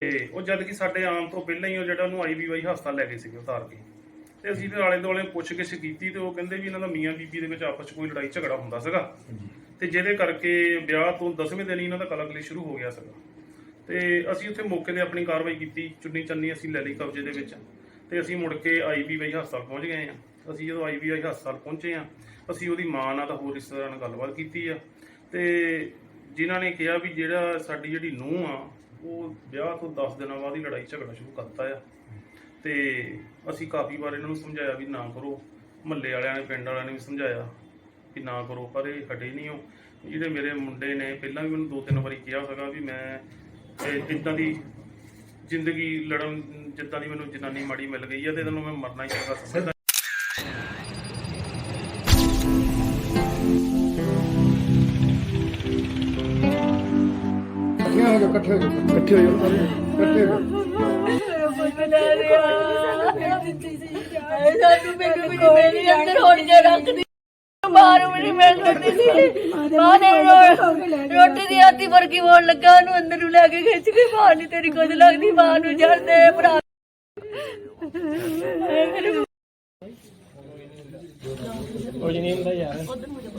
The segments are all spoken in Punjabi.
ਤੇ ਉਹ ਜਦ ਕਿ ਸਾਡੇ ਆਉਣ ਤੋਂ ਪਹਿਲਾਂ ਹੀ ਉਹ ਜਿਹੜਾ ਉਹਨੂੰ ਆਈਵੀਵਾਈ ਹਸਪਤਾਲ ਲੈ ਗਏ ਸੀਗੇ ਉਤਾਰ ਕੇ। ਤੇ ਅਸੀਂ ਤੇ ਆਲੇ ਦੁਆਲੇ ਪੁੱਛ-ਗਿੱਛ ਕੀਤੀ ਤੇ ਉਹ ਕਹਿੰਦੇ ਵੀ ਇਹਨਾਂ ਦਾ ਮੀਆਂ ਬੀਬੀ ਦੇ ਵਿੱਚ ਆਪਸ 'ਚ ਕੋਈ ਲੜਾਈ ਝਗੜਾ ਹੁੰਦਾ ਸੀਗਾ। ਤੇ ਜਿਹਦੇ ਕਰਕੇ ਵਿਆਹ ਤੋਂ 10ਵੇਂ ਦਿਨ ਹੀ ਇਹਨਾਂ ਦਾ ਕਲਕਲੀ ਸ਼ੁਰੂ ਹੋ ਗਿਆ ਸੀਗਾ। ਤੇ ਅਸੀਂ ਉੱਥੇ ਮੌਕੇ ਤੇ ਆਪਣੀ ਕਾਰਵਾਈ ਕੀਤੀ ਚੁੰਨੀ ਚੰਨੀ ਅਸੀਂ ਲੈ ਲਈ ਕਬਜ਼ੇ ਦੇ ਵਿੱਚ। ਤੇ ਅਸੀਂ ਮੁੜ ਕੇ ਆਈਵੀਵਾਈ ਹਸਪਤਾਲ ਪਹੁੰਚ ਗਏ ਆ ਅਸੀਂ ਜਦੋਂ ਆਈਵੀਆਈ ਹਸਪਤਾਲ ਪਹੁੰਚੇ ਆ ਅਸੀਂ ਉਹਦੀ ਮਾਂ ਨਾਲ ਤਾਂ ਹੋਰ ਰਿਸ਼ਤੇਦਾਰਾਂ ਨਾਲ ਗੱਲਬਾਤ ਕੀਤੀ ਆ। ਤੇ ਜਿਨ੍ਹਾਂ ਨੇ ਕਿਹਾ ਵੀ ਜਿਹੜਾ ਸਾਡੀ ਜਿਹੜੀ ਨੂੰਹ ਆ ਉਹ ਵਿਆਹ ਤੋਂ 10 ਦਿਨਾਂ ਬਾਅਦ ਹੀ ਲੜਾਈ ਝਗੜਾ ਸ਼ੁਰੂ ਕਰਤਾ ਆ। ਤੇ ਅਸੀਂ ਕਾਫੀ ਵਾਰ ਇਹਨਾਂ ਨੂੰ ਸਮਝਾਇਆ ਵੀ ਨਾ ਕਰੋ। ਮਹੱਲੇ ਵਾਲਿਆਂ ਨੇ, ਪਿੰਡ ਵਾਲਿਆਂ ਨੇ ਵੀ ਸਮਝਾਇਆ ਵੀ ਨਾ ਕਰੋ, ਪਰ ਇਹ ਹਟੇ ਨਹੀਂ ਉਹ। ਜਿਹੜੇ ਮੇਰੇ ਮੁੰਡੇ ਨੇ ਪਹਿਲਾਂ ਵੀ ਮੈਨੂੰ ਦੋ ਤਿੰਨ ਵਾਰੀ ਕਿਹਾ ਸੀਗਾ ਵੀ ਮੈਂ ਇਦਾਂ ਦੀ ਜ਼ਿੰਦਗੀ ਲੜਨ, ਜਿੱਦਾਂ ਦੀ ਮੈਨੂੰ ਜਨਾਨੀ ਮਾੜੀ ਮਿਲ ਗਈ ਆ, ਤੇ ਇਹਨੂੰ ਮੈਂ ਮਰਨਾ ਹੀ ਚਾਹੀਦਾ ਹੋ ਜਾਓ ਇਕੱਠੇ ਹੋ ਜਾਓ। ਇਕੱਠੇ ਹੋ ਜਾਓ ਇਕੱਠੇ ਹੋ ਜਾਓ। ਸਾਨੂੰ ਮੈਨੂੰ ਵੀ ਮੇਰੀ ਅੰਦਰ ਹੋਣੀ ਜੇ। ਰੱਖਦੀ ਬਾਹਰ ਵੀ ਮਿਲ ਸਕਦੀ ਸੀ ਮਾਂ ਰੋਟੀ ਦੀ ਆਤੀ ਵਰਗੀ ਹੋਣ ਲੱਗਾ ਉਹਨੂੰ ਅੰਦਰ ਨੂੰ ਲੈ ਕੇ ਖਿੱਚ ਕੇ ਮਾਂ ਨਹੀਂ ਤੇਰੀ ਕੁਝ ਲੱਗਦੀ ਮਾਂ ਨੂੰ ਛੱਡਦੇ ਭਰਾ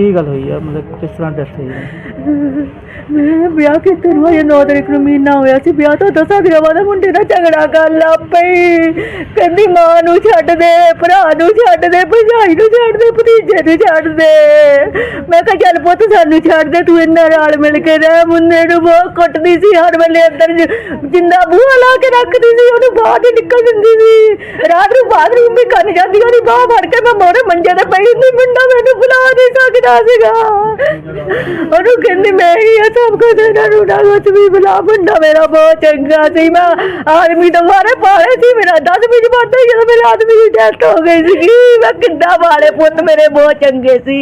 ਕੀ ਗੱਲ ਹੋਈ ਆ? ਮਤਲਬ ਕਿਸ ਤਰ੍ਹਾਂ ਡੈਥ ਹੋਈ ਆ? ਮੈਂ ਵਿਆਹ ਕਿਤੇ ਨੂੰ ਹੋਇਆ 9 ਤਰੀਕ ਨੂੰ ਮਹੀਨਾ ਹੋਇਆ ਸੀ, ਵਿਆਹ ਤੋਂ ਦਸਾਂ ਦਿਨਾਂ ਬਾਅਦ ਮੁੰਡੇ ਨਾਲ ਝਗੜਾ ਕਰ ਲੱਗ ਪਈ। ਕਹਿੰਦੀ ਮਾਂ ਨੂੰ ਛੱਡ ਦੇ, ਭਰਾ ਨੂੰ ਛੱਡ ਦੇ, ਭਰਜਾਈ ਨੂੰ ਛੱਡ ਦੇ, ਭਤੀਜੇ ਨੂੰ ਛੱਡ ਦੇ। ਮੈਂ ਕਿਹਾ, ਚੱਲ ਪੁੱਤ, ਸਾਨੂੰ ਛੱਡ ਦੇ, ਤੂੰ ਇੰਨਾ ਨਾਲ ਮਿਲ ਕੇ ਰਹਿ। ਮੁੰਡੇ ਨੂੰ ਬਹੁਤ ਕੁੱਟਦੀ ਸੀ, ਹਰ ਵੇਲੇ ਅੰਦਰ ਜਿੰਦਾ ਬੂਹਾ ਲਾ ਕੇ ਰੱਖਦੀ ਸੀ, ਉਹਨੂੰ ਬਾਹਰ ਨਹੀਂ ਨਿਕਲ ਦਿੰਦੀ ਸੀ। ਰਾਤ ਨੂੰ ਬਾਥਰੂਮ ਵੀ ਕਰਨ ਜਾਂਦੀ, ਉਹਦੀ ਬਾਹ ਫੜ ਕੇ ਮੈਂ ਮੋਰੇ ਮੰਜੇ ਤੇ ਪਈ ਹੁੰਦੀ ਮੁੰਡਾ ਮੈਨੂੰ ਬੁਲਾ ਨਹੀਂ ਸਕਦਾ। ਸੀਗਾ। ਉਹਨੂੰ ਕਹਿੰਦੀ ਮੈਂ ਹੀ ਆ ਸਭ ਕੁਝ ਇਹਨਾਂ ਨੂੰ ਨਾ ਕੁਛ ਵੀ ਬੁਲਾ ਮੁੰਡਾ ਮੇਰਾ ਬਹੁਤ ਚੰਗਾ ਸੀ ਮੈਂ ਆਦਮੀ ਤੋਂ ਮਾਰੇ ਪਾਲੇ ਸੀ ਮੇਰਾ 10 ਮਿੰਟ ਬਾਅਦ ਹੀ ਜਦੋਂ ਮੇਰੇ ਆਦਮੀ ਦੀ ਡੈਥ ਹੋ ਗਈ ਸੀ ਮੈਂ ਕਿੱਦਾਂ ਵਾਲੇ ਪੁੱਤ ਮੇਰੇ ਬਹੁਤ ਚੰਗੇ ਸੀ।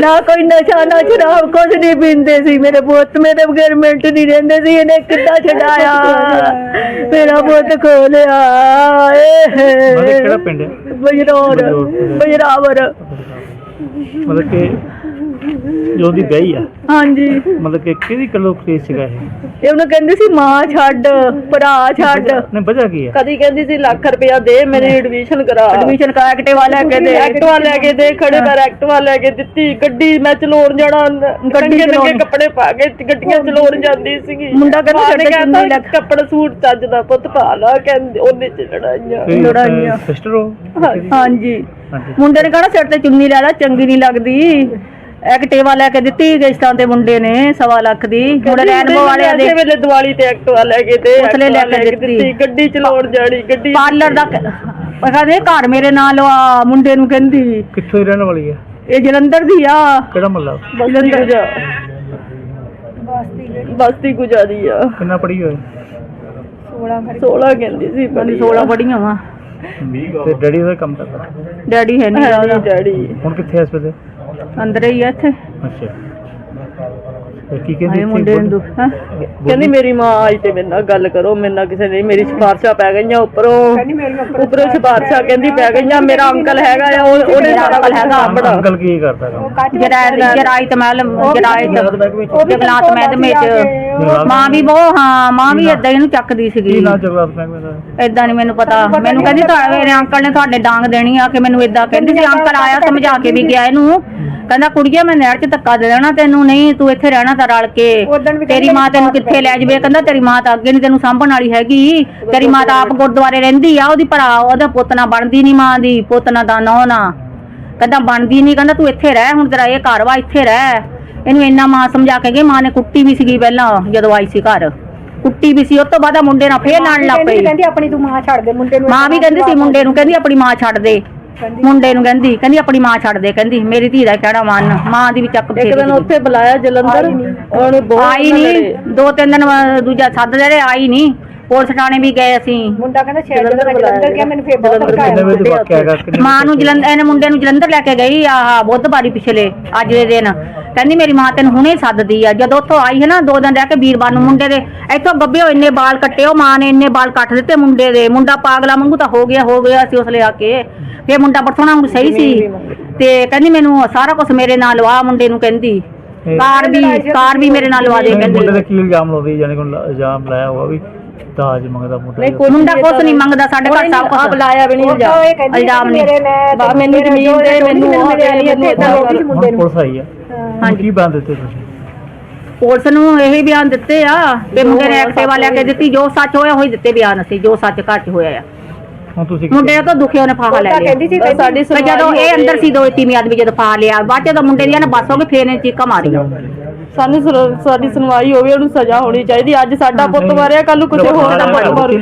ਨਾ ਕੋਈ ਨਸ਼ਾ ਨਾ ਸ਼ਰਾਬ ਕੁਝ ਨਹੀਂ ਪੀਂਦੇ ਸੀ। ਮੇਰੇ ਪੁੱਤ ਮੇਰੇ ਬਗੈਰ ਮਿੰਟ ਨਹੀਂ ਰਹਿੰਦੇ ਸੀ ਇਹਨੇ ਕਿੱਦਾਂ ਛਡਾਇਆ? ਮੇਰਾ ਪੁੱਤ ਖੋ ਲਿਆ ਮਤਲਬ ਕਿਹੜਾ ਪਿੰਡ ਹੈ? ਬਜਰੌਰ ਬਜਰਾਵਰ। ਮਤਲਬ ਕਿ ਜੋ ਦੀ ਗਈ ਆ। ਹਾਂਜੀ। ਮਤਲਬ ਕਿ ਕਿਹਦੀ ਕਲੋ ਕੇਸ ਸੀਗਾ ਇਹ? ਇਹ ਉਹਨੂੰ ਕਹਿੰਦੀ ਸੀ ਮਾਂ ਛੱਡ ਭਰਾ ਛੱਡ। ਨੇ ਵਜ੍ਹਾ ਕੀ ਆ? ਕਦੀ ਕਹਿੰਦੀ ਸੀ ਲੱਖ ਰੁਪਇਆ ਦੇ ਮੇਰੀ ਐਡਮਿਸ਼ਨ ਕਰਾ। ਐਡਮਿਸ਼ਨ ਕਰਾ ਐਕਟਿਵਾ ਲੈ ਕੇ ਦੇ। ਐਕਟਿਵਾ ਲੈ ਕੇ ਦੇ ਖੜੇ ਕਰ ਐਕਟਿਵਾ ਲੈ ਕੇ ਦਿੱਤੀ। ਗੱਡੀ ਮੈਂ ਚਲਾਉਣ ਜਾਣਾ ਗੱਡੀ ਚਲਾਉਣ। ਕੱਪੜੇ ਪਾ ਕੇ ਗੱਡੀਆਂ ਚਲਾਉਣ ਜਾਂਦੀ ਸੀਗੀ। ਮੁੰਡਾ ਕਹਿੰਦਾ ਕਹਿੰਦਾ ਕੱਪੜਾ ਸੂਟ ਚੱਜਦਾ ਪੁੱਤ ਪਾ ਲਾ ਕਹਿੰਦੇ ਉਹਨੇ ਚ ਲੜਾਈਆਂ। ਲੜਾਈਆਂ। ਸਿਸਟਰ ਹੋ? ਹਾਂਜੀ। ਮੁੰਡੇ ਨੇ ਕਹਣਾ ਸਿਰ ਤੇ ਚੁੰਨੀ ਲੈ ਲੈ ਚੰਗੀ ਨਹੀਂ ਲੱਗਦੀ। ਐਕਟਿਵਾ ਲੈ ਕੇ ਦਿੱਤੀ ਕਿਸ਼ਤਾਂ ਤੇ ਮੁੰਡੇ ਨੇ ਸਵਾ ਲੱਖ ਦੀ। ਹੁਣ ਰੈਨਬੋ ਵਾਲਿਆਂ ਦੇ ਵੇਲੇ ਦੀਵਾਲੀ ਤੇ ਐਕਟਿਵਾ ਲੈ ਕੇ ਤੇ ਉਸਲੇ ਲੈ ਕੇ ਦਿੱਤੀ। ਗੱਡੀ ਚਲਾਉਣ ਜਾਣੀ ਗੱਡੀ ਪਾਰਲਰ ਦਾ ਕਹਿੰਦੇ ਘਰ ਮੇਰੇ ਨਾਲ ਆ ਮੁੰਡੇ ਨੂੰ ਕਹਿੰਦੀ। ਕਿੱਥੋਂ ਦੀ ਰਹਿਣ ਵਾਲੀ ਆ? ਇਹ ਜਲੰਧਰ ਦੀ ਆ। ਕਿਹੜਾ ਮਹੱਲਾ? ਜਲੰਧਰ ਗੁਜਾ। ਬਸਤੀ ਗੁਜਾਰੀ ਆ। ਕਿੰਨਾ ਪੜੀ ਹੋਏ 16 ਕਹਿੰਦੀ ਸੀ ਬੜੀ 16 ਪੜੀਆਂ ਵਾ। ਤੇ ਡੈਡੀ ਦਾ ਕੰਮ ਕਰਦਾ? ਡੈਡੀ ਹੈ ਨਹੀਂ ਹੈ ਡੈਡੀ। ਹੁਣ ਕਿੱਥੇ ਇਸ ਵੇਲੇ? ਅੰਦਰ ਹੀ ਆ ਇੱਥੇ। ਅੱਛਾ। ਤੇ ਕੀ ਆਏ ਕਹਿੰਦੀ ਮੁੰਡੇ ਨੂੰ ਦੁੱਖ ਹੈਂ? ਕਹਿੰਦੀ ਮੇਰੀ ਮਾਂ ਆਈ ਤੇ ਮੇਰੇ ਨਾਲ ਗੱਲ ਕਰੋ ਮੇਰੇ ਨਾਲ ਕਿਸੇ ਨੇ ਮੇਰੀ ਸਿਫਾਰਸ਼ਾਂ ਪੈ ਗਈਆਂ ਉੱਪਰੋਂ। ਉੱਪਰੋਂ ਸਿਫਾਰਸ਼ਾਂ ਕਹਿੰਦੀ ਪੈ ਗਈਆਂ ਮੇਰਾ ਅੰਕਲ ਹੈਗਾ ਆ ਉਹ ਉਹਨੇ ਸਾਰਾ ਕੁਝ ਸਾਂਭਣਾ ਅੰਕਲ ਕੀ ਕਰਦਾ ਕੰਮ? ਜਰਾਇਤ ਜਰਾਇਤ ਮਹਿਲ ਜਰਾਇਤ ਜਗਲਾਤ ਮਹਿਕਮੇ ਮਾਂ ਵੀ ਬਹੁਤ ਹਾਂ ਮਾਂ ਵੀ ਏਦਾਂ ਹੀ ਇਹਨੂੰ ਚੱਕਦੀ ਕੀ ਸੀਗੀ ਨਾ ਜਗਲਾਤ ਮਹਿਕਮੇ ਦਾ ਏਦਾਂ ਨਹੀਂ ਮੈਨੂੰ ਪਤਾ। ਮੈਨੂੰ ਕਹਿੰਦੀ ਤੁਹਾਡੇ ਮੇਰੇ ਅੰਕਲ ਨੇ ਤੁਹਾਡੇ ਡਾਂਗ ਦੇਣੀ ਆ ਕਿ ਮੈਨੂੰ ਏਦਾਂ ਕਹਿੰਦੀ ਸੀ ਅੰਕਲ ਆਇਆ ਸਮਝਾ ਕੇ ਵੀ ਗਿਆ ਇਹਨੂੰ। ਕਹਿੰਦਾ ਕੁੜੀਏ ਮੈਂ ਨਹਿਰ 'ਚ ਧੱਕਾ ਦੇ ਦੇਣਾ ਤੈਨੂੰ। ਨਹੀਂ ਤੂੰ ਇੱਥੇ ਰਹਿਣਾ ਤਾਂ ਰਲ ਕੇ। ਤੇਰੀ ਮਾਂ ਤੈਨੂੰ ਕਿੱਥੇ ਲੈ ਜਾਵੇ? ਕਹਿੰਦਾ ਤੇਰੀ ਮਾਂ ਤਾਂ ਅੱਗੇ ਨਹੀਂ ਤੈਨੂੰ ਸਾਂਭਣ ਵਾਲੀ ਹੈਗੀ। ਤੇਰੀ ਮਾਂ ਤਾਂ ਆਪ ਗੁਰਦੁਆਰੇ ਰਹਿੰਦੀ ਆ। ਉਹਦੀ ਭਰਾ ਉਹਦਾ ਪੁੱਤ ਨਾ ਬਣਦੀ ਨਹੀਂ ਮਾਂ ਦੀ। ਪੁੱਤ ਨਾ ਦਾ ਨਾ ਕਹਿੰਦਾ ਬਣਦੀ ਨਹੀਂ ਕਹਿੰਦਾ ਤੂੰ ਇੱਥੇ ਰਹਿ ਹੁਣ ਤੇਰਾ ਇਹ ਘਰ ਵਾ ਇੱਥੇ ਰਹਿ। ਇਹਨੂੰ ਇੰਨਾ ਮਾਂ ਸਮਝਾ ਕੇ ਗਈ ਮਾਂ ਨੇ ਕੁੱਟੀ ਵੀ ਸੀਗੀ ਪਹਿਲਾਂ ਜਦੋਂ ਆਈ ਸੀ ਘਰ। ਕੁੱਟੀ ਵੀ ਸੀ ਉਸ ਤੋਂ ਬਾਅਦ ਆ ਮੁੰਡੇ ਨਾਲ ਫੇਰ ਲੜਨ ਲੱਗ ਪਈ। ਕਹਿੰਦੀ ਆਪਣੀ ਤੂੰ ਮਾਂ ਛੱਡ ਦੇ ਮੁੰਡੇ ਨੂੰ ਮਾਂ ਵੀ ਕਹਿੰਦੀ ਸੀ ਮੁੰਡੇ ਨੂੰ ਕਹਿੰਦੀ ਆਪਣੀ ਮਾਂ ਛੱਡ ਦੇ। ਮੁੰਡੇ ਨੂੰ ਕਹਿੰਦੀ ਕਹਿੰਦੀ ਆਪਣੀ ਮਾਂ ਛੱਡ ਦੇ ਕਹਿੰਦੀ ਮੇਰੀ ਧੀ ਦਾ ਕਹਿਣਾ ਮੰਨ? ਮਾਂ ਦੀ ਵੀ ਚੱਕ ਇੱਕ ਫੇਰੀ ਦਿਨ ਉੱਥੇ ਬੁਲਾਇਆ ਜਲੰਧਰ ਉਹਨੇ ਬਹੁਤ ਆਈ ਨਹੀਂ ਦੋ ਤਿੰਨ ਦਿਨ ਦੂਜਾ ਸੱਦ ਰਹੇ ਆਈ ਨਹੀਂ ਪੁਲਿਸ ਥਾਣੇ ਵੀ ਗਏ ਅਸੀਂ। ਮੁੰਡਾ ਕਹਿੰਦਾ ਸ਼ਾਇਦ ਜਦੋਂ ਮੈਂ ਜਲੰਧਰ ਗਿਆ ਮੈਨੂੰ ਫੇਰ ਬਹੁਤ ਕਿੰਨੇ ਧਮਕਾਇਆ ਵਜੇ ਦਾ ਵਾਕਿਆ ਹੈਗਾ ਕਿੰਨੇ ਮਾਂ ਨੂੰ ਜਲੰਧਰ ਇਹਨੇ ਮੁੰਡੇ ਨੂੰ ਜਲੰਧਰ ਲੈ ਕੇ ਗਈ ਆਹ ਬੁੱਧਵਾਰੀ ਪਿਛਲੇ ਅੱਜ ਦੇ ਦਿਨ। ਕਹਿੰਦੀ ਮੇਰੀ ਮਾਂ ਤੈਨੂੰ ਹੁਣੇ ਸੱਦਦੀ ਆ ਜਦੋਂ ਉੱਥੋਂ ਆਈ ਹੈ ਨਾ ਦੋ ਦਿਨ ਰਹਿ ਕੇ ਵੀਰਵਾਰ ਨੂੰ ਮੁੰਡੇ ਦੇ ਇੱਥੋਂ ਗੱਭਿਓ ਇੰਨੇ ਬਾਲ ਕੱਟੇ ਉਹ ਮਾਂ ਨੇ ਇੰਨੇ ਬਾਲ ਕੱਟ ਦਿੱਤੇ ਮੁੰਡੇ ਦੇ। ਮੁੰਡਾ ਪਾਗਲਾ ਵਾਂਗੂ ਤਾਂ ਹੋ ਗਿਆ ਹੋ ਗਿਆ ਸੀ ਉਸਲੇ ਆ ਕੇ। ਫੇਰ ਮੁੰਡਾ ਬਰਸੋਣਾ ਨੂੰ ਸਹੀ ਸੀ। ਤੇ ਕਹਿੰਦੀ ਮੈਨੂੰ ਸਾਰਾ ਕੁਝ ਮੇਰੇ ਨਾਲ ਲਵਾ ਮੁੰਡੇ ਨੂੰ ਕਹਿੰਦੀ। ਕਾਰ ਵੀ ਕਾਰ ਵੀ ਮੇਰੇ ਨਾਲ ਲਵਾ ਦੇ ਮੁੰਡੇ ਕਹਿੰਦੀ। ਦਾ ਕੀ ਇਲਜ਼ਾਮ ਲਾਉਂਦੀ ਜਾਨੀ ਕੋਈ ਇਲਜ਼ਾਮ ਲਾਇਆ ਹੋਗਾ ਵੀ ਦਾਜ ਮੰਗਦਾ ਮੁੰਡਾ ਨਹੀਂ, ਜਾਂ- ਮੁੰਡਾ ਕੁਛ ਨਹੀਂ ਮੰਗਦਾ ਸਾਡੇ ਘਰ ਸਭ ਆਪ ਕੁਝ ਲਾਇਆ ਵੀ ਨਹੀਂ ਇਲਜ਼ਾਮ ਇਲਜ਼ਾਮ ਨਹੀਂ। ਮੇਰੇ ਮੈਂ ਬਾ- ਮੈਨੂੰ ਜ਼ਮੀਨ ਦੇ, ਮੈਨੂੰ ਉਹ ਮੈਨੂੰ ਰੋਟੀ ਸੀ ਮੁੰਡੇ ਨੂੰ। ਪੁਲਿਸ ਆਈ ਆ। ਹਾਂਜੀ। ਕੀ ਬੰਦ ਦਿੱਤੇ ਤੁਸੀਂ? ਪੁਲਿਸ ਨੂੰ ਇਹੀ ਬਿਆਨ ਦਿੱਤੇ ਆ ਤੇ ਮੁੰਡੇ ਨੇ ਐਕਟਿਵਾ ਲੈ ਕੇ ਦਿੱਤੀ ਜੋ ਸੱਚ ਹੋਇਆ ਉਹੀ ਦਿੱਤੇ ਬਿਆਨ ਅਸੀਂ ਜੋ ਸੱਚ ਘਰ ਚ ਹੋਇਆ ਆ। ਹੁਣ ਤੁਸੀਂ ਕੀ ਮੁੰਡੇ ਤੋਂ ਦੁਖਿਆ ਨੇ ਫਾਹਾ ਲੈ ਲਿਆ। ਕਹਿੰਦੀ ਸੀ ਸਾਡੀ ਜਦੋਂ ਇਹ ਅੰਦਰ ਸੀ ਦੋ ਤੀਵੀਂ ਆਦਮੀ ਜਦੋਂ ਫਾ ਲਿਆ ਬਾਅਦ ਚ ਜਦੋਂ ਮੁੰਡੇ ਦੀਆਂ ਨਾ ਬੱਸ ਹੋ ਗਈ ਫੇਰ ਨੇ ਚੀਕਾਂ ਮਾਰੀਆਂ। ਸਾਨੂੰ ਸੁਣ- ਸਾਡੀ ਸੁਣਵਾਈ ਹੋਵੇ ਉਹਨੂੰ ਸਜ਼ਾ ਹੋਣੀ ਚਾਹੀਦੀ। ਅੱਜ ਸਾਡਾ ਪੁੱਤ ਮਾਰਿਆ ਕੱਲ ਨੂੰ ਕੁਝ ਹੋਰ ਦਾ ਪੁੱਤ ਮਾਰੂ।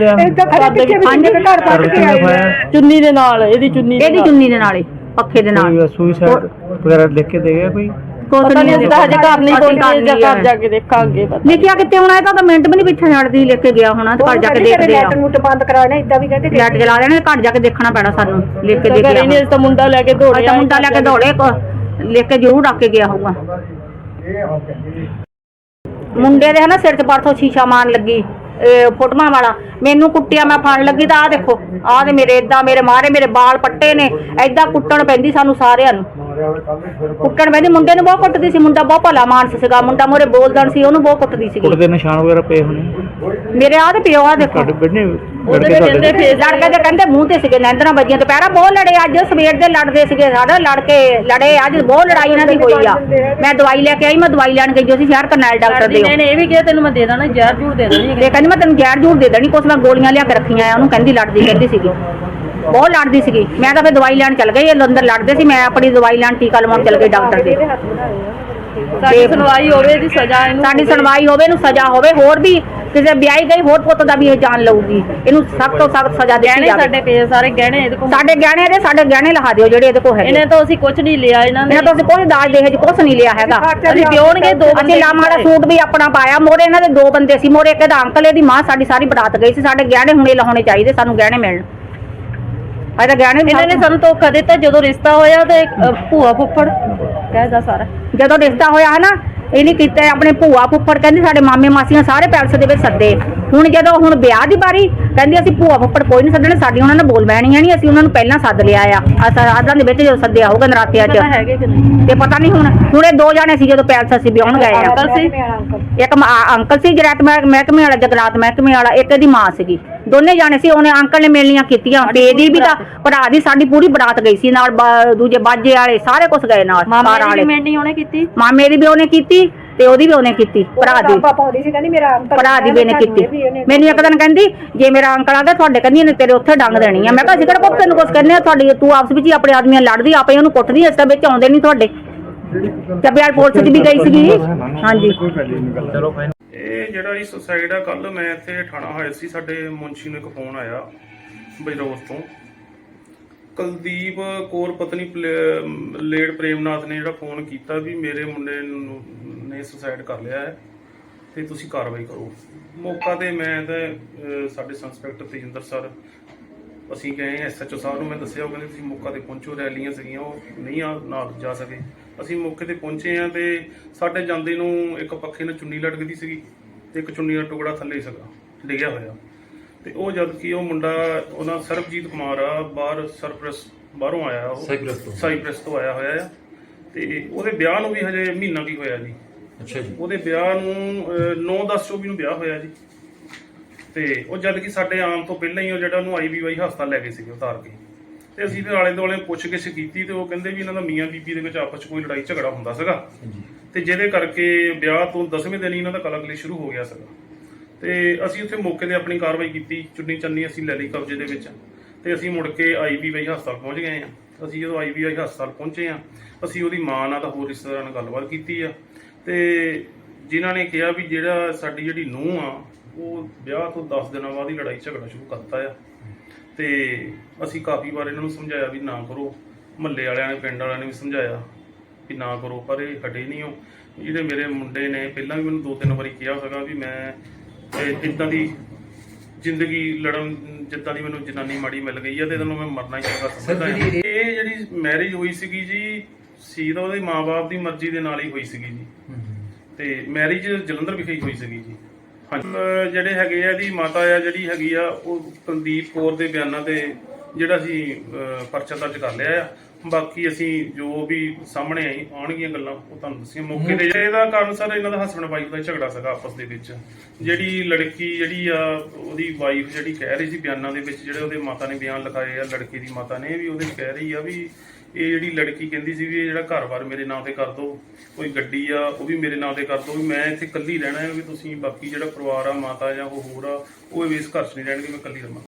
ਘਰ ਪੱਟ ਕੇ ਆਏ ਨੇ। ਚੁੰਨੀ ਦੇ ਨਾਲ ਇਹਦੀ ਚੁੰਨੀ ਦੇ ਇਹਦੀ ਨਾਲ। ਚੁੰਨੀ ਦੇ ਨਾਲੇ ਪੱਖੇ ਦੇ ਨਾਲ। ਕੋਈ ਸੁਸਾਈਡ ਵਗੈਰਾ ਲਿਖ ਕੇ ਦੇ ਗਿਆ ਕੋਈ? ਕੁਛ ਪਤਾ ਨਹੀਂ ਨਹੀਂ ਅਸੀਂ ਤਾਂ ਹਜੇ ਘਰ ਨਹੀਂ ਅਸੀਂ ਪਹੁੰਚੇ ਜਾਂ ਨਹੀਂ ਘਰ ਜਾ ਕੇ ਦੇਖਾਂਗੇ ਪਤਾ ਲਿਖਿਆ ਕਿਤੇ ਹੋਣਾ ਇਹ ਤਾਂ ਤਾਂ ਮਿੰਟ ਵੀ ਨਹੀਂ ਪਿੱਛੇ ਛੱਡਦੀ ਲਿਖ ਕੇ ਗਿਆ ਹੋਣਾ ਤੇ ਘਰ ਜਾ ਕੇ ਦੇਖਦੇ ਆ। ਲੈਟਰ ਨੂੰ ਬੰਦ ਕਰਾਣਾ ਇਦਾਂ ਵੀ ਕਹਿੰਦੇ ਲੈਟ ਜਲਾ ਦੇਣੇ ਘਰ ਜਾ ਕੇ ਦੇਖਣਾ ਪੈਣਾ ਸਾਨੂੰ ਲਿਖ ਕੇ ਦੇ ਘਰੇ ਗਿਆ ਨਹੀਂ ਅਸੀਂ ਤਾਂ ਮੁੰਡਾ ਲੈ ਕੇ ਅੱਜ ਦੌੜਿਆ ਤਾਂ ਮੁੰਡਾ ਲੈ ਕੇ ਦੌੜੇ ਲਿਖ ਕੇ ਜ਼ਰੂਰ ਰੱਖ ਕੇ ਗਿਆ ਹੋਊਗਾ। ਮੁੰਡੇ ਦੇ ਹਨਾ ਸਿਰ 'ਚ ਪਰਥੋਂ ਸ਼ੀਸ਼ਾ ਮਾਰਨ ਲੱਗੀ, ਇਹ ਫੋਟੋਆਂ ਵਾਲਾ। ਮੈਨੂੰ ਕੁੱਟਿਆ, ਮੈਂ ਫੜ ਲੱਗੀ ਤਾਂ ਆ ਦੇਖੋ, ਆਹ ਤੇ ਮੇਰੇ ਇਦਾਂ ਮੇਰੇ ਮਾਰੇ, ਮੇਰੇ ਬਾਲ ਪੱਟੇ ਨੇ ਐਦਾਂ ਕੁੱਟਣ ਪੈਂਦੀ ਸਾਨੂੰ ਸਾਰਿਆਂ ਨੂੰ। ਕੁੱਟਣ ਪੈਂਦੀ ਮੁੰਡੇ ਨੂੰ ਬਹੁਤ ਕੁੱਟਦੀ ਸੀ ਮੁੰਡਾ ਬਹੁਤ ਭਲਾ ਮਾਨਸ ਸੀਗਾ ਮੁੰਡਾ ਮੋਰੇ ਬੋਲਦਣ ਸੀ ਉਹਨੂੰ ਬਹੁਤ ਕੁੱਟਦੀ ਸੀਗੀ। ਕੁੱਟ ਦੇ ਨਿਸ਼ਾਨ ਵਗੈਰਾ ਪਏ ਹੋਣੇ? ਮੇਰੇ ਆਹ ਤੇ ਪਿਓ ਆ ਦੇਖੋ। ਤੁਹਾਡੇ ਲੜਕੇ ਦੇ ਕਹਿੰਦੇ ਮੂੰਹ ਤੇ ਸੀਗੇ ਨੈਂਦਰਾਂ ਵੱਜੀਆਂ ਤੇ ਪੈਰਾ ਬਹੁਤ ਲੜੇ ਅੱਜ ਸਵੇਰ ਦੇ ਲੜਦੇ ਸੀਗੇ ਸਾਡਾ ਲੜ ਕੇ ਲੜੇ ਅੱਜ ਬਹੁਤ ਲੜਾਈ ਇਹਨਾਂ ਦੀ ਹੋਈ ਆ। ਮੈਂ ਦਵਾਈ ਲੈ ਕੇ ਆਈ ਮੈਂ ਦਵਾਈ ਲੈਣ ਗਈ ਸੀ ਸ਼ਹਿਰ ਕਰਨੈਲ ਡਾਕਟਰ ਦੇ ਨੇ ਇਹ ਵੀ ਕਿਹਾ ਤੈਨੂੰ ਮੈਂ ਦੇ ਦੇਣਾ ਜ਼ਹਿਰ ਜੂਰ ਦੇ ਦੇਣੀ ਤੇ ਕਹਿੰਦੀ ਮੈਂ ਤੈਨੂੰ ਜ਼ਹਿਰ ਜੂਰ ਦੇ ਦੇਣੀ ਕੁਛ ਮੈਂ ਗੋਲੀਆਂ ਲਿਆ ਕੇ ਰੱਖੀਆਂ ਆ ਉਹਨੂੰ ਕਹਿੰਦੀ ਲੜਦੀ ਕਹਿੰਦੀ ਸੀਗੀ। ਬਹੁਤ ਲੜਦੀ ਸੀਗੀ। ਮੈਂ ਤਾਂ ਫਿਰ ਦਵਾਈ ਲੈਣ ਚੱਲ ਗਈ ਇਹ ਅੰਦਰ ਲੜਦੇ ਸੀ ਮੈਂ ਆਪਣੀ ਦਵਾਈ ਲੈਣ ਟੀਕਾ ਲਵਾਉਣ ਚੱਲ ਗਈ ਡਾਕਟਰ ਦੇ। ਸਾਡੀ ਸੁਣਵਾਈ ਹੋਵੇ ਇਹਦੀ ਸਜ਼ਾ ਇਹਨੂੰ ਸਾਡੀ ਸੁਣਵਾਈ ਹੋਵੇ ਇਹਨੂੰ ਸਜ਼ਾ ਹੋਵੇ ਹੋਰ ਵੀ ਕਿਸੇ ਵਿਆਹੀ ਗਈ ਹੋਰ ਪੁੱਤ ਦਾ ਵੀ ਇਹ ਜਾਨ ਲਊਗੀ। ਇਹਨੂੰ ਸਖਤ ਤੋਂ ਸਖਤ ਸਜ਼ਾ ਦਿੱਤੀ ਜਾਵੇ। ਸਾਡੇ ਪਏ ਸਾਰੇ ਗਹਿਣੇ ਇਹਦੇ ਕੋਲ। ਸਾਡੇ ਗਹਿਣੇ ਦੇ ਸਾਡੇ ਗਹਿਣੇ ਲਹਾ ਦਿਓ ਜਿਹੜੇ ਇਹਦੇ ਕੋਲ ਹੈਗੇ। ਇਹਨੇ ਤਾਂ ਅਸੀਂ ਕੁਝ ਨਹੀਂ ਲਿਆ ਇਹਨਾਂ ਨੇ ਇਹਨਾਂ ਤੋਂ ਅਸੀਂ ਕੋਈ ਦਾਜ ਦੇਹਜ ਕੁਛ ਨਹੀਂ ਲਿਆ ਹੈਗਾ। ਅਸੀਂ ਪਿਉਣਗੇ ਦੋ ਅਸੀਂ ਬੰਦੇ ਲਾਮਾ ਦਾ ਸੂਟ ਵੀ ਆਪਣਾ ਪਾਇਆ ਮੋਰੇ ਇਹਨਾਂ ਦੇ ਦੋ ਬੰਦੇ ਸੀ ਮੋਰੇ ਇੱਕ ਦਾ ਅੰਕਲ ਇਹਦੀ ਮਾਂ ਸਾਡੀ ਸਾਰੀ ਬਰਾਤ ਗਈ ਸੀ ਸਾਡੇ ਗਹਿਣੇ ਹੁਣੇ ਲਾਉਣੇ ਚਾਹੀਦੇ ਸਾਨੂੰ ਗਹਿਣੇ ਮਿਲਣ। ਅਜੇ ਤਾਂ ਗਹਿਣੇ ਇਹਨਾਂ ਨੇ ਸਾਨੂੰ ਧੋਖਾ ਦਿੱਤਾ ਜਦੋਂ ਰਿਸ਼ਤਾ ਹੋਇਆ ਤੇ ਅ, ਭੂਆ ਫੁੱਫੜ ਕਹਿਦਾ ਸਾਰਾ। ਜਦੋਂ ਰਿਸ਼ਤਾ ਹੋਇਆ ਹਨਾ ਇਹਨੇ ਕੀਤਾ ਆਪਣੇ ਭੂਆ ਫੁੱਫੜ ਕਹਿੰਦੀ ਸਾਡੇ ਮਾਮੇ ਮਾਸੀਆਂ ਸਾਰੇ ਪੈਲਸ ਦੇ ਵਿੱਚ ਸੱਦੇ। ਹੁਣ ਜਦੋਂ ਹੁਣ ਵਿਆਹ ਦੀ ਵਾਰੀ ਕਹਿੰਦੀ ਅਸੀਂ ਭੂਆ ਫੁੱਫੜ ਕੋਈ ਨਹੀਂ ਸੱਦਣੇ ਸਾਡੀ ਉਹਨਾਂ ਨੇ ਬੋਲ ਬਹਿਣੀਆਂ ਨਹੀਂ ਅਸੀਂ ਉਹਨਾਂ ਨੂੰ ਪਹਿਲਾਂ ਸੱਦ ਲਿਆ ਆ। ਆਦਾਂ ਦੇ ਵਿੱਚ ਜਦੋਂ ਸੱਦਿਆ ਹੋਊਗਾ ਨਰਾਤਿਆਂ 'ਚ। ਪਤਾ ਹੈਗੇ ਕਿ ਨਹੀਂ। ਤੇ ਪਤਾ ਨਹੀਂ ਹੁਣ ਹੁਣ ਇਹ ਦੋ ਜਾਣੇ ਸੀ ਜਦੋਂ ਪੈਲਸ ਅਸੀਂ ਵਿਆਹਣ ਗਏ ਆ। ਅੰਕਲ ਸੀ? ਇੱਕ ਅੰਕਲ ਸੀ ਜਰਾਤ ਮਹਿ- ਮਹਿਕਮੇ ਵਾਲਾ ਜਗਰਾਤ ਮਹਿਕਮੇ ਵਾਲਾ ਇੱਕ ਦੀ ਮਾਂ ਸੀਗੀ। ਦੋਨੇ ਜਾਣੇ ਸੀ ਉਹਨੇ ਅੰਕਲ ਨੇ ਮਿਲਣੀਆਂ ਕੀਤੀਆਂ। ਪੇ ਦੀ ਵੀ ਤਾਂ ਭਰਾ ਦੀ ਸਾਡੀ ਪੂਰੀ ਬਰਾਤ ਗਈ ਸੀ ਨਾਲ ਦੂਜੇ ਬਾਜੇ ਵਾਲੇ ਸਾਰੇ ਕੁਝ ਗਏ ਨਾਲ ਮਾਮਾ ਦੀ ਮੈਂਡੀ ਉਹਨੇ ਕੀਤੀ? ਮਾਮੇ ਦੀ ਵੀ ਉਹਨੇ ਕੀਤੀ ਤੇ ਉਹਦੀ ਵੀ ਉਹਨੇ ਕੀਤੀ ਭਰਾ ਦੀ। ਪਾਪਾ ਪਾਉਂਦੀ ਸੀ ਕਹਿੰਦੀ ਮੇਰਾ ਅੰਕਲ ਭਰਾ ਦੀ ਵੀ ਇਹਨੇ ਕੀਤੀ। ਮੈਨੂੰ ਇੱਕ ਦਿਨ ਕਹਿੰਦੀ ਜੇ ਮੇਰਾ ਅੰਕਲ ਆ ਗਿਆ ਤੁਹਾਡੇ ਕਹਿੰਦੀ ਇਹਨੇ ਤੇਰੇ ਉੱਥੇ ਡੰਗ ਦੇਣੀ ਆ। ਮੈਂ ਕਿਹਾ ਅਸੀਂ ਕਿਹੜਾ ਪੁੱਤ ਤੈਨੂੰ ਕੁਝ ਕਹਿੰਦੇ ਆ ਤੁਹਾਡੀ ਤੂੰ ਆਪਸ ਵਿੱਚ ਹੀ ਆਪਣੇ ਆਦਮੀਆਂ ਲੜਦੀ ਆਪੇ ਉਹਨੂੰ ਕੁੱਟਦੀ ਇਸ ਤਾਂ ਵਿੱਚ ਆਉਂਦੇ ਨਹੀਂ ਤੁਹਾਡੇ। ਚੱਬਿਆਲ ਪੁਲਿਸ 'ਚ ਵੀ ਗਈ ਸੀਗੀ। ਹਾਂਜੀ। ਇਹ ਜਿਹੜਾ ਇਹ ਸੁਸਾਈਡ ਆ ਕੱਲ ਮੈਂ ਇੱਥੇ ਠਾਣਾ ਹੋਇਆ ਸੀ ਸਾਡੇ ਮੁੰਸ਼ੀ ਨੂੰ ਇੱਕ ਫੋਨ ਆਇਆ ਬਜਰੋਸ ਤੋਂ। ਕੁਲਦੀਪ ਕੌਰ ਪਤਨੀ ਪਲੇ- ਲੇਡ ਪ੍ਰੇਮਨਾਥ ਨੇ ਜਿਹੜਾ ਫੋਨ ਕੀਤਾ ਵੀ ਮੇਰੇ ਮੁੰਡੇ ਨੂੰ, ਨੇ ਸੁਸਾਈਡ ਕਰ ਲਿਆ ਹੈ, ਤੇ ਤੁਸੀਂ ਕਾਰਵਾਈ ਕਰੋ। ਮੌਕਾ ਤੇ ਮੈਂ ਤੇ ਸਾਡੇ ਸੰਸਪੈਕਟਰ ਤੇਜਿੰਦਰ ਸਰ ਅਸੀਂ ਗਏ ਐਸਐਚਓ ਸਾਹਿਬ ਨੂੰ ਮੈਂ ਦੱਸਿਆ, ਉਹ ਕਹਿੰਦੇ ਤੁਸੀਂ ਮੌਕਾ ਤੇ ਪਹੁੰਚੋ, ਰੈਲੀਆਂ ਸੀਗੀਆਂ, ਉਹ ਨਹੀਂ ਆ, ਨਾ ਜਾ ਸਕੇ। ਅਸੀਂ ਮੌਕੇ ਤੇ ਪਹੁੰਚੇ ਆ ਤੇ ਸਾਡੇ ਜਾਂਦੇ ਨੂੰ ਇੱਕ ਪੱਖੇ ਨਾਲ ਚੁੰਨੀ ਲਟਕਦੀ ਸੀਗੀ, ਤੇ ਇੱਕ ਚੁੰਨੀ ਦਾ ਟੁਕੜਾ ਥੱਲੇ ਸੀਗਾ, ਡਿੱਗਿਆ ਹੋਇਆ। ਤੇ ਉਹ ਜਦ ਕਿ ਉਹ ਮੁੰਡਾ ਉਹਨਾਂ ਸਰਬਜੀਤ ਕੁਮਾਰ ਆ ਬਾਹਰ ਸਰਪ੍ਰਸ ਬਾਹਰੋਂ ਆਇਆ ਉਹ। ਸਾਈਪ੍ਰਸ ਤੋਂ। ਸਾਈਪ੍ਰਸ ਤੋਂ ਆਇਆ ਹੋਇਆ ਆ। ਤੇ ਉਹਦੇ ਵਿਆਹ ਨੂੰ ਵੀ ਹਜੇ ਮਹੀਨਾ ਕੀ ਹੋਇਆ ਜੀ। ਅੱਛਾ ਜੀ। ਉਹਦੇ ਵਿਆਹ ਨੂੰ 9-10 24 ਨੂੰ ਵਿਆਹ ਹੋਇਆ ਜੀ। ਤੇ ਉਹ ਜਦ ਕਿ ਸਾਡੇ ਆਉਣ ਤੋਂ ਪਹਿਲਾਂ ਹੀ ਉਹ ਜਿਹੜਾ ਉਹਨੂੰ ਆਈਵੀਵਾਈ ਹਸਪਤਾਲ ਲੈ ਗਏ ਸੀਗੇ ਉਤਾਰ ਕੇ। ਤੇ ਅਸੀਂ ਫਿਰ ਆਲੇ ਦੁਆਲੇ ਪੁੱਛ-ਗਿੱਛ ਕੀਤੀ ਤੇ ਉਹ ਕਹਿੰਦੇ ਵੀ ਇਹਨਾਂ ਦਾ ਮੀਆਂ ਬੀਬੀ ਦੇ ਵਿੱਚ ਆਪਸ 'ਚ ਕੋਈ ਲੜਾਈ ਝਗੜਾ ਹੁੰਦਾ ਸੀਗਾ। ਤੇ ਜਿਹਦੇ ਕਰਕੇ ਵਿਆਹ ਤੋਂ 10ਵੇਂ ਦਿਨ ਹੀ ਇਹਨਾਂ ਦਾ ਕਲਕਲੀ ਸ਼ੁਰੂ ਹੋ ਗਿਆ ਸੀਗਾ। ਤੇ ਅਸੀਂ ਉੱਥੇ ਮੌਕੇ ਤੇ ਆਪਣੀ ਕਾਰਵਾਈ ਕੀਤੀ, ਚੁੰਨੀ ਚੰਨੀ ਅਸੀਂ ਲੈ ਲਈ ਕਬਜ਼ੇ ਦੇ ਵਿੱਚ। ਤੇ ਅਸੀਂ ਮੁੜ ਕੇ ਆਈਵੀਵਾਈ ਹਸਪਤਾਲ ਪਹੁੰਚ ਗਏ ਆ ਅਸੀਂ ਜਦੋਂ ਆਈਵੀਆਈ ਹਸਪਤਾਲ ਪਹੁੰਚੇ ਆ ਅਸੀਂ ਉਹਦੀ ਮਾਂ ਨਾਲ ਤਾਂ ਹੋਰ ਰਿਸ਼ਤੇਦਾਰਾਂ ਨਾਲ ਗੱਲਬਾਤ ਕੀਤੀ ਆ। ਤੇ ਜਿਨ੍ਹਾਂ ਨੇ ਕਿਹਾ ਵੀ ਜਿਹੜਾ ਸਾਡੀ ਜਿਹੜੀ ਨੂੰਹ ਆ, ਉਹ ਵਿਆਹ ਤੋਂ 10 ਦਿਨਾਂ ਬਾਅਦ ਹੀ ਲੜਾਈ ਝਗੜਾ ਸ਼ੁਰੂ ਕਰਤਾ ਆ। ਤੇ ਅਸੀਂ ਕਾਫੀ ਵਾਰ ਇਹਨਾਂ ਨੂੰ ਸਮਝਾਇਆ ਵੀ ਨਾ ਕਰੋ। ਮਹੱਲੇ ਵਾਲਿਆਂ ਨੇ, ਪਿੰਡ ਵਾਲਿਆਂ ਨੇ ਵੀ ਸਮਝਾਇਆ ਵੀ ਨਾ ਕਰੋ, ਪਰ ਇਹ ਹਟੇ ਨਹੀਂ ਉਹ। ਜਿਹੜੇ ਮੇਰੇ ਮੁੰਡੇ ਨੇ ਪਹਿਲਾਂ ਵੀ ਮੈਨੂੰ ਦੋ ਤਿੰਨ ਵਾਰੀ ਕਿਹਾ ਹੈਗਾ ਵੀ ਮੈਂ ਇਦਾਂ ਦੀ ਜ਼ਿੰਦਗੀ ਲੜਨ ਜਿੱਦਾਂ ਦੀ ਮੈਨੂੰ ਜਨਾਨੀ ਮਾੜੀ ਮਿਲ ਗਈ ਆ ਤੇ ਇਹਨੂੰ ਮੈਂ ਮਰਨਾ ਹੀ ਚੰਗਾ ਸਮਝਦਾ ਹਾਂ। ਇਹ ਜਿਹੜੀ ਮੈਰਿਜ ਹੋਈ ਸੀਗੀ ਜੀ ਸੀ ਤਾਂ ਉਹਦੇ ਮਾਪੇ ਦੀ ਮਰਜ਼ੀ ਦੇ ਨਾਲ ਹੀ ਹੋਈ ਸੀਗੀ ਜੀ। ਤੇ ਮੈਰਿਜ ਜਲੰਧਰ ਵਿਖੇ ਹੀ ਹੋਈ ਸੀਗੀ ਜੀ। ਜਿਹੜੇ ਹੈਗੇ ਆ ਇਹਦੀ ਮਾਤਾ ਆ ਜਿਹੜੀ ਹੈਗੀ ਆ ਉਹ ਕੁਲਦੀਪ ਕੌਰ ਦੇ ਬਿਆਨਾਂ ਤੇ ਜਿਹੜਾ ਅਸੀਂ ਪਰਚਾ ਦਰਜ ਕਰ ਲਿਆ ਆ ਬਾਕੀ ਅਸੀਂ ਜੋ ਵੀ ਸਾਹਮਣੇ ਆਈ ਆਉਣਗੀਆਂ ਗੱਲਾਂ ਉਹ ਤੁਹਾਨੂੰ ਦੱਸੀਆਂ। ਮੌਕੇ ਤੇ ਇਹਦਾ ਕਾਰਨ ਸਰ ਇਹਨਾਂ ਦਾ ਹਸਬੰਡ ਵਾਈਫ ਦਾ ਝਗੜਾ ਸੀਗਾ ਆਪਸ ਦੇ ਵਿੱਚ। ਜਿਹੜੀ ਲੜਕੀ ਜਿਹੜੀ ਆ ਉਹਦੀ ਵਾਈਫ ਜਿਹੜੀ ਕਹਿ ਰਹੀ ਸੀ ਬਿਆਨਾਂ ਦੇ ਵਿੱਚ ਜਿਹੜੇ ਉਹਦੇ ਮਾਤਾ ਨੇ ਬਿਆਨ ਲਿਖਾਏ ਆ ਲੜਕੇ ਦੀ ਮਾਤਾ ਨੇ ਵੀ ਉਹਦੇ ਕਹਿ ਰਹੀ ਆ ਵੀ ਇਹ ਜਿਹੜੀ ਲੜਕੀ ਕਹਿੰਦੀ ਸੀ ਵੀ ਇਹ ਜਿਹੜਾ ਘਰ-ਬਾਰ ਮੇਰੇ ਨਾਂ ਤੇ ਕਰ ਦਿਓ ਕੋਈ ਗੱਡੀ ਆ ਉਹ ਵੀ ਮੇਰੇ ਨਾਂ ਤੇ ਕਰ ਦਿਓ ਵੀ ਮੈਂ ਇੱਥੇ ਇਕੱਲੀ ਰਹਿਣਾ ਹੈ ਵੀ ਤੁਸੀਂ ਬਾਕੀ ਜਿਹੜਾ ਪਰਿਵਾਰ ਆ ਮਾਤਾ ਜਾਂ ਉਹ ਹੋਰ ਆ ਉਹ ਇਸ ਘਰ 'ਚ ਨਹੀਂ ਰਹਿਣਗੇ ਮੈਂ ਇਕੱਲੀ ਰਹਾਂ